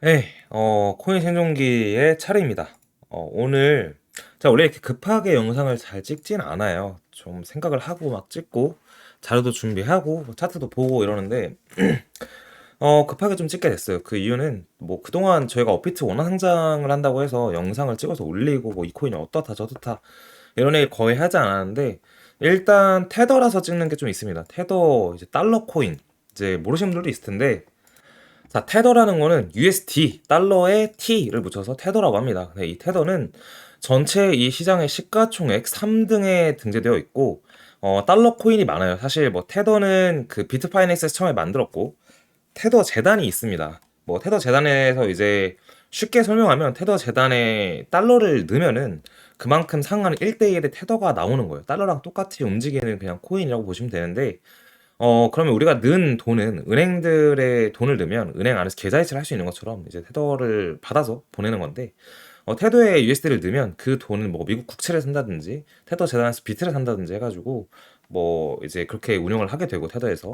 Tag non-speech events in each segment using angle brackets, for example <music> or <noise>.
네, 어, 코인 생존기의 차례입니다. 어, 오늘, 제가 원래 이렇게 급하게 영상을 잘 찍진 않아요. 좀 생각을 하고 막 찍고, 자료도 준비하고, 뭐 차트도 보고 이러는데, <clears throat> 어, 급하게 좀 찍게 됐어요. 그 이유는, 뭐, 그동안 저희가 업비트 원화 상장을 한다고 해서 영상을 찍어서 올리고, 뭐, 이 코인이 어떻다, 저렇다, 이런 얘기 거의 하지 않았는데, 일단, 테더라서 찍는 게 좀 있습니다. 테더, 이제 달러 코인. 이제 모르시는 분들도 있을 텐데, 자, 테더라는 거는 USD, 달러에 T를 붙여서 테더라고 합니다. 네, 이 테더는 전체 이 시장의 시가총액 3등에 등재되어 있고, 어, 달러 코인이 많아요. 사실 뭐 테더는 그 비트파이낸스에서 처음에 만들었고, 테더 재단이 있습니다. 뭐 테더 재단에서 이제 쉽게 설명하면 테더 재단에 달러를 넣으면은 그만큼 상한 1대1의 테더가 나오는 거예요. 달러랑 똑같이 움직이는 그냥 코인이라고 보시면 되는데, 어, 그러면 우리가 넣은 돈은 은행들의 돈을 넣으면 은행 안에서 계좌 이체를 할 수 있는 것처럼 이제 테더를 받아서 보내는 건데, 어, 테더에 USD를 넣으면 그 돈은 뭐 미국 국채를 산다든지, 테더 재단에서 비트를 산다든지 해가지고, 뭐 이제 그렇게 운영을 하게 되고, 테더에서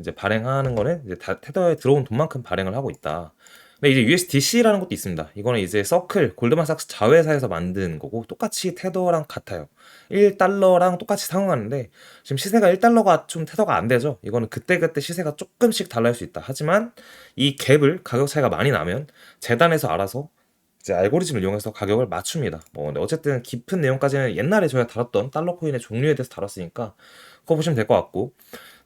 이제 발행하는 거는 이제 다 테더에 들어온 돈만큼 발행을 하고 있다. 근데 이제 USDC라는 것도 있습니다. 이거는 이제 서클, 골드만삭스 자회사에서 만든 거고, 똑같이 테더랑 같아요. 1달러랑 똑같이 상응하는데 지금 시세가 1달러가 좀 태도가 안 되죠. 이거는 그때그때 시세가 조금씩 달라질 수 있다. 하지만 이 갭을 가격 차이가 많이 나면 재단에서 알아서 이제 알고리즘을 이용해서 가격을 맞춥니다. 뭐 근데 어쨌든 깊은 내용까지는 옛날에 저희가 다뤘던 달러 코인의 종류에 대해서 다뤘으니까 그거 보시면 될 것 같고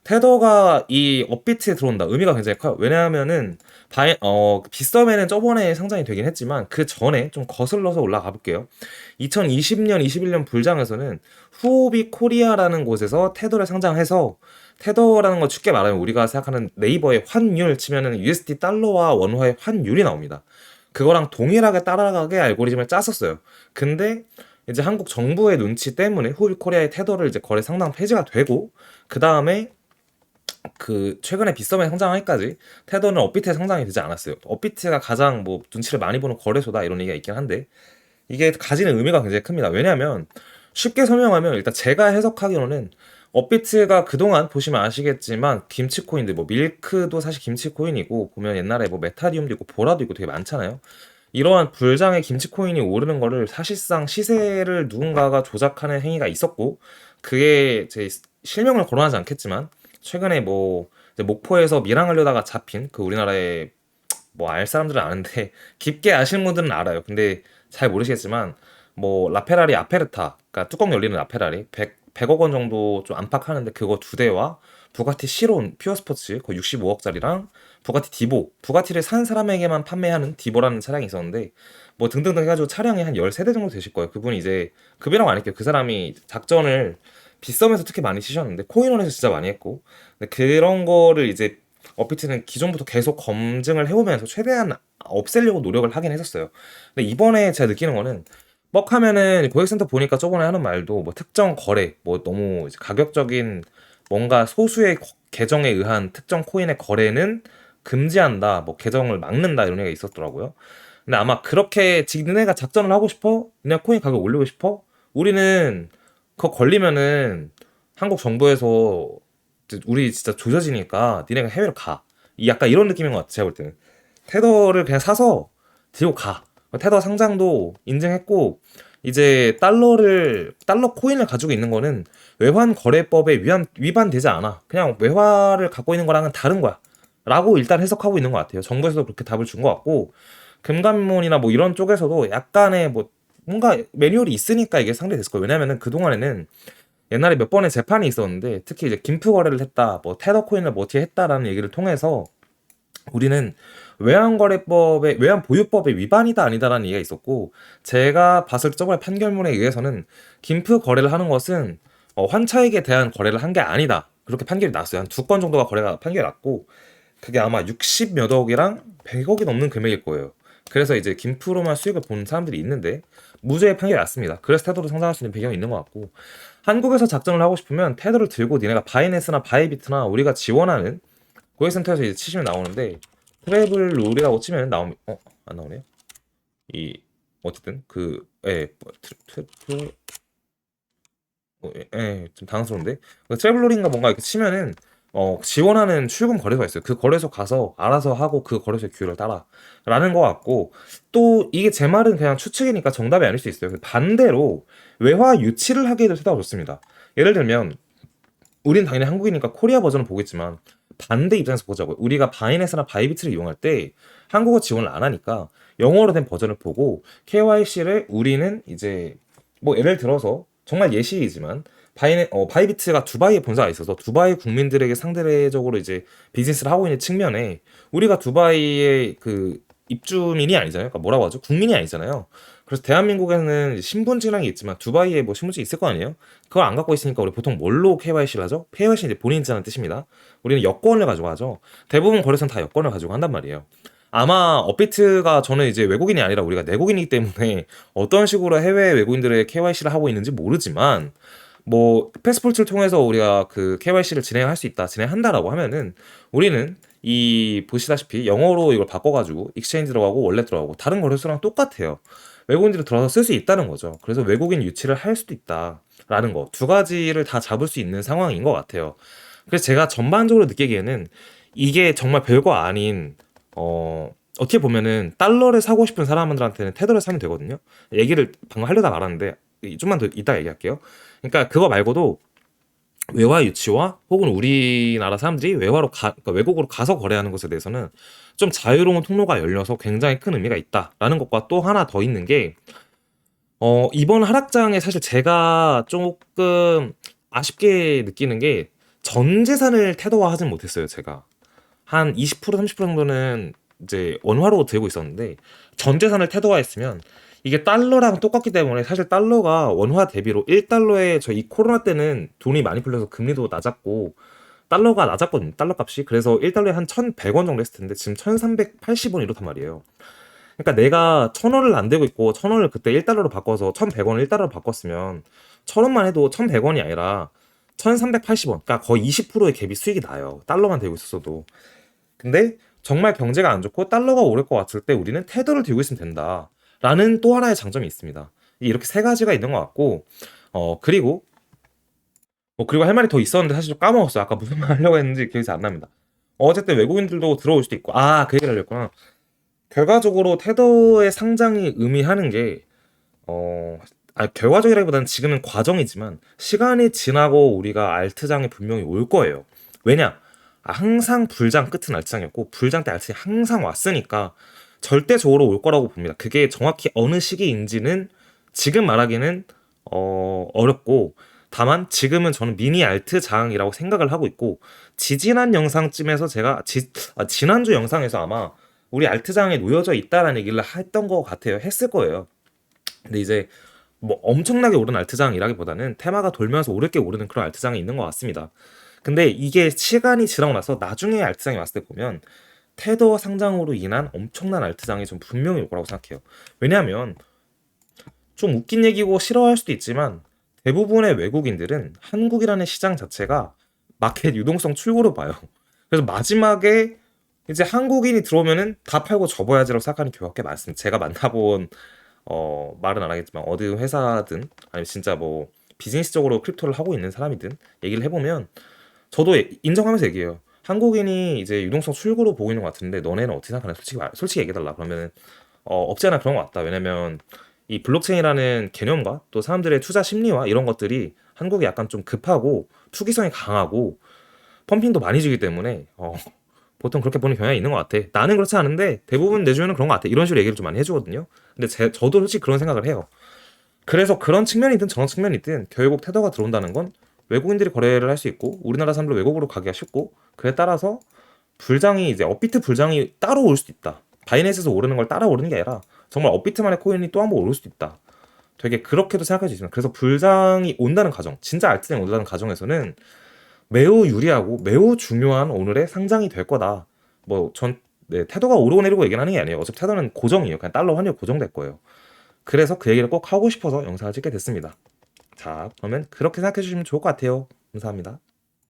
테더가 이 업비트에 들어온다. 의미가 굉장히 커요. 왜냐하면은 바이, 어, 빗썸에는 저번에 상장이 되긴 했지만 그 전에 좀 거슬러서 올라가 볼게요. 2020년, 21년 불장에서는 후오비 코리아라는 곳에서 테더를 상장해서 테더라는 거 쉽게 말하면 우리가 생각하는 네이버의 환율 치면은 USD 달러와 원화의 환율이 나옵니다. 그거랑 동일하게 따라가게 알고리즘을 짰었어요. 근데 이제 한국 정부의 눈치 때문에 후오비 코리아의 테더를 이제 거래 상당 폐지가 되고 그 다음에 그 최근에 빗썸에 상장하기까지 테더는 업비트에 상장이 되지 않았어요. 업비트가 가장 뭐 눈치를 많이 보는 거래소다 이런 얘기가 있긴 한데 이게 가지는 의미가 굉장히 큽니다. 왜냐하면 쉽게 설명하면 일단 제가 해석하기로는 업비트가 그동안 보시면 아시겠지만 김치코인들 뭐 밀크도 사실 김치코인이고 보면 옛날에 뭐 메타리움도 있고 보라도 있고 되게 많잖아요. 이러한 불장의 김치코인이 오르는 거를 사실상 시세를 누군가가 조작하는 행위가 있었고 그게 제 실명을 거론하지 않겠지만 최근에 뭐 목포에서 밀항하려다가 잡힌 그 우리나라의 뭐 알 사람들은 아는데 <laughs> 깊게 아시는 분들은 알아요. 근데 잘 모르시겠지만 뭐 라페라리 아페르타 그러니까 뚜껑 열리는 라페라리 100, 100억 원 정도 좀 안팎하는데 그거 두 대와 부가티 시론 퓨어 스포츠 그 65억짜리랑 부가티 디보 부가티를 산 사람에게만 판매하는 디보라는 차량이 있었는데 뭐 등등등 해가지고 차량이 한 13대 정도 되실 거예요. 그분이 이제 그비라고 안 할게요. 그 사람이 작전을 빗썸에서 특히 많이 치셨는데 코인원에서 진짜 많이 했고 근데 그런 거를 이제 업비트는 기존부터 계속 검증을 해오면서 최대한 없애려고 노력을 하긴 했었어요. 근데 이번에 제가 느끼는 거는 뻑하면은 고객센터 보니까 저번에 하는 말도 뭐 특정 거래 뭐 너무 가격적인 뭔가 소수의 거- 계정에 의한 특정 코인의 거래는 금지한다 뭐 계정을 막는다 이런 얘기가 있었더라고요. 근데 아마 그렇게 지네가 작전을 하고 싶어? 그냥 코인 가격 올리고 싶어? 우리는 그거 걸리면은 한국 정부에서 우리 진짜 조져지니까 니네가 해외로 가. 이 약간 이런 느낌인 것 같아, 제가 볼 때는. 테더를 그냥 사서 들고 가. 테더 상장도 인증했고, 이제 달러를, 달러 코인을 가지고 있는 거는 외환 거래법에 위한, 위반되지 않아. 그냥 외화를 갖고 있는 거랑은 다른 거야. 라고 일단 해석하고 있는 것 같아요. 정부에서도 그렇게 답을 준 것 같고, 금감원이나 뭐 이런 쪽에서도 약간의 뭐 뭔가 매뉴얼이 있으니까 이게 상대됐을 거예요. 왜냐면은 그동안에는 옛날에 몇 번의 재판이 있었는데 특히 이제 김프 거래를 했다, 뭐 테더 코인을 뭐 어떻게 했다라는 얘기를 통해서 우리는 외환거래법의 외환 보유법의 위반이다 아니다라는 얘기가 있었고 제가 봤을 때 저번에 판결문에 의해서는 김프 거래를 하는 것은 어, 환차익에 대한 거래를 한 게 아니다. 그렇게 판결이 났어요. 한 두 건 정도가 거래가 판결이 났고 그게 아마 60몇 억이랑 100억이 넘는 금액일 거예요. 그래서 이제 김프로만 수익을 보는 사람들이 있는데 무죄의 판결이 났습니다. 그래서 테더로 상장할 수 있는 배경이 있는 것 같고 한국에서 작전을 하고 싶으면 테더를 들고 니네가 바이낸스나 바이비트나 우리가 지원하는 고객센터에서 이제 치시면 나오는데 트래블 룰이라고 치면 나오면 어? 안 나오네요. 이 어쨌든 그 예, 뭐, 트, 어, 예, 예, 좀 당황스러운데 그 트래블 룰인가 뭔가 이렇게 치면은 어, 지원하는 출금 거래소가 있어요. 그 거래소 가서 알아서 하고 그 거래소의 규율을 따라라는 것 같고 또 이게 제 말은 그냥 추측이니까 정답이 아닐 수 있어요. 반대로 외화 유치를 하기에도 테더가 좋습니다. 예를 들면 우린 당연히 한국이니까 코리아 버전을 보겠지만 반대 입장에서 보자고요. 우리가 바이낸스나 바이비트를 이용할 때 한국어 지원을 안 하니까 영어로 된 버전을 보고 KYC를 우리는 이제 뭐 예를 들어서 정말 예시이지만 바이네, 어, 바이비트가 두바이에 본사가 있어서 두바이 국민들에게 상대적으로 이제 비즈니스를 하고 있는 측면에 우리가 두바이의 그 입주민이 아니잖아요. 그러니까 뭐라고 하죠? 국민이 아니잖아요. 그래서 대한민국에는 신분증이라는 게 있지만 두바이에 뭐 신분증 있을 거 아니에요? 그걸 안 갖고 있으니까 우리 보통 뭘로 KYC를 하죠? KYC는 이제 본인이라는 뜻입니다. 우리는 여권을 가지고 하죠. 대부분 거래소는 다 여권을 가지고 한단 말이에요. 아마 업비트가 저는 이제 외국인이 아니라 우리가 내국인이기 때문에 어떤 식으로 해외 외국인들의 KYC를 하고 있는지 모르지만 뭐 패스포트를 통해서 우리가 그 KYC를 진행할 수 있다, 진행한다라고 하면은 우리는 이 보시다시피 영어로 이걸 바꿔가지고 익스체인지 들어가고 원래 들어가고 다른 거래소랑 똑같아요. 외국인들이 들어서 쓸 수 있다는 거죠. 그래서 외국인 유치를 할 수도 있다라는 거 두 가지를 다 잡을 수 있는 상황인 것 같아요. 그래서 제가 전반적으로 느끼기에는 이게 정말 별거 아닌 어 어떻게 보면은 달러를 사고 싶은 사람들한테는 테더를 사면 되거든요. 얘기를 방금 하려다 말았는데 좀만 더 이따 얘기할게요. 그러니까 그거 말고도 외화 유치와 혹은 우리나라 사람들이 외화로 가, 그러니까 외국으로 가서 거래하는 것에 대해서는 좀 자유로운 통로가 열려서 굉장히 큰 의미가 있다라는 것과 또 하나 더 있는 게 어, 이번 하락장에 사실 제가 조금 아쉽게 느끼는 게 전 재산을 태도화하진 못했어요, 제가. 한 20% 30% 정도는 이제 원화로 들고 있었는데 전 재산을 태도화했으면 이게 달러랑 똑같기 때문에 사실 달러가 원화 대비로 1달러에 저 이 코로나 때는 돈이 많이 풀려서 금리도 낮았고 달러가 낮았거든요. 달러 값이. 그래서 1달러에 한 1,100원 정도 했을 텐데 지금 1,380원 이렇단 말이에요. 그러니까 내가 1,000원을 안 대고 있고 1,000원을 그때 1달러로 바꿔서 1,100원을 1달러로 바꿨으면 1,000원만 해도 1,100원이 아니라 1,380원. 그러니까 거의 20%의 갭이 수익이 나요. 달러만 들고 있었어도. 근데 정말 경제가 안 좋고 달러가 오를 것 같을 때 우리는 테더를 들고 있으면 된다. 라는 또 하나의 장점이 있습니다. 이렇게 세 가지가 있는 것 같고, 어, 그리고, 뭐, 그리고 할 말이 더 있었는데 사실 좀 까먹었어요. 아까 무슨 <laughs> 말 하려고 했는지 기억이 잘 안 납니다. 어쨌든 외국인들도 들어올 수도 있고, 아, 그 얘기를 하려구나. 결과적으로 테더의 상장이 의미하는 게, 어, 아, 결과적이라기보다는 지금은 과정이지만, 시간이 지나고 우리가 알트장이 분명히 올 거예요. 왜냐? 아, 항상 불장 끝은 알트장이었고, 불장 때 알트장이 항상 왔으니까, 절대적으로 올 거라고 봅니다. 그게 정확히 어느 시기인지는 지금 말하기는 어, 어렵고 다만 지금은 저는 미니 알트 장이라고 생각을 하고 있고 지지난 영상쯤에서 제가 지, 아, 지난주 영상에서 아마 우리 알트장에 놓여져 있다라는 얘기를 했던 것 같아요. 했을 거예요. 근데 이제 뭐 엄청나게 오른 알트장이라기보다는 테마가 돌면서 오르게 오르는 그런 알트장이 있는 것 같습니다. 근데 이게 시간이 지나고 나서 나중에 알트장이 왔을 때 보면 테더 상장으로 인한 엄청난 알트장이 좀 분명히 올 거라고 생각해요. 왜냐하면 좀 웃긴 얘기고 싫어할 수도 있지만 대부분의 외국인들은 한국이라는 시장 자체가 마켓 유동성 출구로 봐요. 그래서 마지막에 이제 한국인이 들어오면은 다 팔고 접어야지라고 생각하는 교회가 꽤 많습니다. 제가 만나본 어 말은 안 하겠지만 어디 회사든 아니면 진짜 뭐 비즈니스적으로 크립토를 하고 있는 사람이든 얘기를 해보면 저도 인정하면서 얘기해요. 한국인이 이제 유동성 출구로 보고 있는 것 같은데 너네는 어떻게 생각하냐? 솔직히 말, 솔직히 얘기해달라. 그러면 어, 없지 않아 그런 것 같다. 왜냐면 이 블록체인이라는 개념과 또 사람들의 투자 심리와 이런 것들이 한국이 약간 좀 급하고 투기성이 강하고 펌핑도 많이 주기 때문에 어, 보통 그렇게 보는 경향이 있는 것 같아. 나는 그렇지 않은데 대부분 내 주변은 그런 것 같아. 이런 식으로 얘기를 좀 많이 해주거든요. 근데 제, 저도 솔직히 그런 생각을 해요. 그래서 그런 측면이든 저런 측면이든 결국 테더가 들어온다는 건 외국인들이 거래를 할 수 있고 우리나라 사람들 외국으로 가기가 쉽고 그에 따라서 불장이 이제 업비트 불장이 따로 올 수도 있다. 바이낸스에서 오르는 걸 따라 오르는 게 아니라 정말 업비트만의 코인이 또 한 번 오를 수도 있다. 되게 그렇게도 생각할 수 있습니다. 그래서 불장이 온다는 가정, 진짜 알트장이 온다는 가정에서는 매우 유리하고 매우 중요한 오늘의 상장이 될 거다. 뭐전 네, 태도가 오르고 내리고 얘기를 하는 게 아니에요. 어차피 태도는 고정이에요. 그냥 달러 환율 고정될 거예요. 그래서 그 얘기를 꼭 하고 싶어서 영상을 찍게 됐습니다. 자, 그러면 그렇게 생각해 주시면 좋을 것 같아요. 감사합니다.